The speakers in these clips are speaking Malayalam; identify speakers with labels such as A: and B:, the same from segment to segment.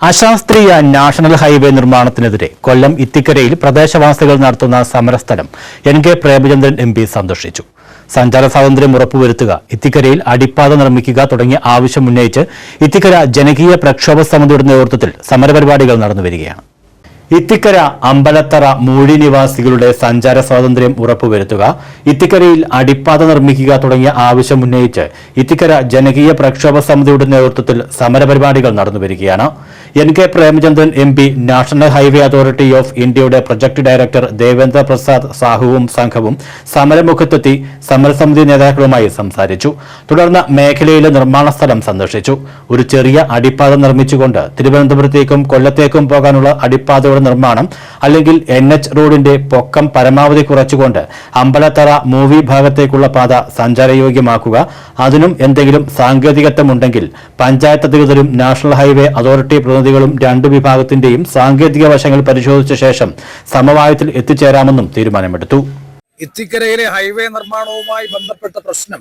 A: അശാസ്ത്രീയ നാഷണൽ ഹൈവേ നിർമ്മാണത്തിനെതിരെ കൊല്ലം ഇത്തിക്കരയിൽ പ്രദേശവാസികൾ നടത്തുന്ന സമരസ്ഥലം N K Premachandran M P സന്ദർശിച്ചു. സഞ്ചാര സ്വാതന്ത്ര്യം ഉറപ്പുവരുത്തുക ഇത്തിക്കരയിൽ അടിപ്പാത നിർമ്മിക്കുക തുടങ്ങിയ ആവശ്യം ഉന്നയിച്ച് ഇത്തിക്കര ജനകീയ പ്രക്ഷോഭ സമിതിയുടെ നേതൃത്വത്തിൽ സമരപരിപാടികൾ നടന്നുവരികയാണ്. ഇത്തിക്കര അമ്പലത്തറ മൂഴി നിവാസികളുടെ സഞ്ചാര സ്വാതന്ത്ര്യം ഉറപ്പുവരുത്തുക ഇത്തിക്കരയിൽ അടിപ്പാത നിർമ്മിക്കുക തുടങ്ങിയ ആവശ്യം ഉന്നയിച്ച് ഇത്തിക്കര ജനകീയ പ്രക്ഷോഭ സമിതിയുടെ നേതൃത്വത്തിൽ സമരപരിപാടികൾ നടന്നുവരികയാണ്. N K Premachandran M P national highway authority of ഇന്ത്യയുടെ പ്രൊജക്ട് ഡയറക്ടർ ദേവേന്ദ്ര പ്രസാദ് സാഹുവും സംഘവും സമരമുഖത്തെത്തി സമരസമിതി നേതാക്കളുമായി സംസാരിച്ചു. തുടർന്ന് മേഖലയിലെ നിർമ്മാണ സ്ഥലം സന്ദർശിച്ചു. ഒരു ചെറിയ അടിപ്പാത നിർമ്മിച്ചുകൊണ്ട് തിരുവനന്തപുരത്തേക്കും കൊല്ലത്തേക്കും പോകാനുള്ള അടിപ്പാതയുടെ നിർമ്മാണം അല്ലെങ്കിൽ എൻ റോഡിന്റെ പൊക്കം പരമാവധി കുറച്ചുകൊണ്ട് അമ്പലത്തറ മൂവി ഭാഗത്തേക്കുള്ള പാത സഞ്ചാരയോഗ്യമാക്കുക. അതിനും എന്തെങ്കിലും സാങ്കേതികത്വമുണ്ടെങ്കിൽ പഞ്ചായത്ത് അധികൃതരും നാഷണൽ ഹൈവേ അതോറിറ്റി പ്രതിനിധികളും രണ്ട് വിഭാഗത്തിന്റെയും സാങ്കേതിക വശങ്ങൾ പരിശോധിച്ച ശേഷം സമവായത്തിൽ എത്തിച്ചേരാമെന്നും തീരുമാനമെടുത്തു.
B: ഇത്തിക്കരയിലെ ഹൈവേ നിർമ്മാണവുമായി ബന്ധപ്പെട്ട പ്രശ്നം.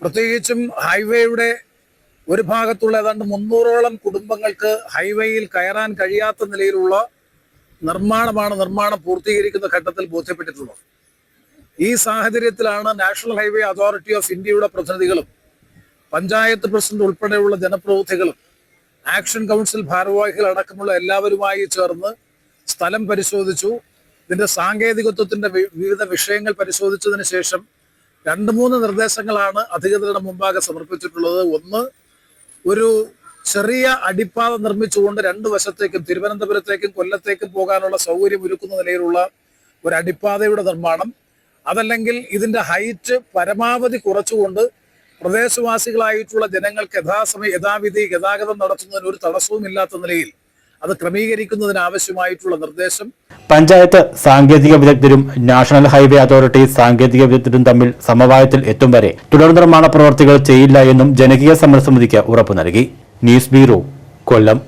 B: പ്രത്യേകിച്ചും ഹൈവേയുടെ ഒരു ഭാഗത്തുള്ള ഏതാണ്ട് മുന്നൂറോളം കുടുംബങ്ങൾക്ക് ഹൈവേയിൽ കയറാൻ കഴിയാത്ത നിലയിലുള്ള നിർമ്മാണമാണ് നിർമ്മാണം പൂർത്തീകരിക്കുന്ന ഘട്ടത്തിൽ ബോധ്യപ്പെട്ടിട്ടുള്ളത്. ഈ സാഹചര്യത്തിലാണ് നാഷണൽ ഹൈവേ അതോറിറ്റി ഓഫ് ഇന്ത്യയുടെ പ്രതിനിധികളും പഞ്ചായത്ത് പ്രസിഡന്റ് ഉൾപ്പെടെയുള്ള ജനപ്രതിനിധികളും ആക്ഷൻ കൗൺസിൽ ഭാരവാഹികൾ അടക്കമുള്ള എല്ലാവരുമായി ചേർന്ന് സ്ഥലം പരിശോധിച്ചു. ഇതിന്റെ സാങ്കേതികത്വത്തിന്റെ വിവിധ വിഷയങ്ങൾ പരിശോധിച്ചതിന് ശേഷം രണ്ട് മൂന്ന് നിർദ്ദേശങ്ങളാണ് അധികൃതരുടെ മുമ്പാകെ സമർപ്പിച്ചിട്ടുള്ളത്. ഒന്ന് ഒരു ചെറിയ അടിപ്പാത നിർമ്മിച്ചുകൊണ്ട് രണ്ട് വശത്തേക്കും തിരുവനന്തപുരത്തേക്കും കൊല്ലത്തേക്കും പോകാനുള്ള സൗകര്യം ഒരുക്കുന്ന നിലയിലുള്ള ഒരു അടിപ്പാതയുടെ നിർമ്മാണം. അതല്ലെങ്കിൽ ഇതിന്റെ ഹൈറ്റ് പരമാവധി കുറച്ചുകൊണ്ട് പ്രദേശവാസികളായിട്ടുള്ള ജനങ്ങൾക്ക് യഥാസമയം യഥാവിധി ഗതാഗതം നടത്തുന്നതിന് ഒരു തടസ്സവും ഇല്ലാത്ത നിലയിൽ അത് ക്രമീകരിക്കുന്നതിന് ആവശ്യമായിട്ടുള്ള നിർദ്ദേശം
A: പഞ്ചായത്ത് സാങ്കേതിക വിദഗ്ധരും നാഷണൽ ഹൈവേ അതോറിറ്റി സാങ്കേതിക വിദഗ്ധരും തമ്മിൽ സമവായത്തിൽ എത്തും വരെ തുടർ നിർമ്മാണ പ്രവർത്തികൾ ചെയ്യില്ല എന്നും ജനകീയ സമരസമിതിക്ക് ഉറപ്പു നൽകി. News bureau Kollam.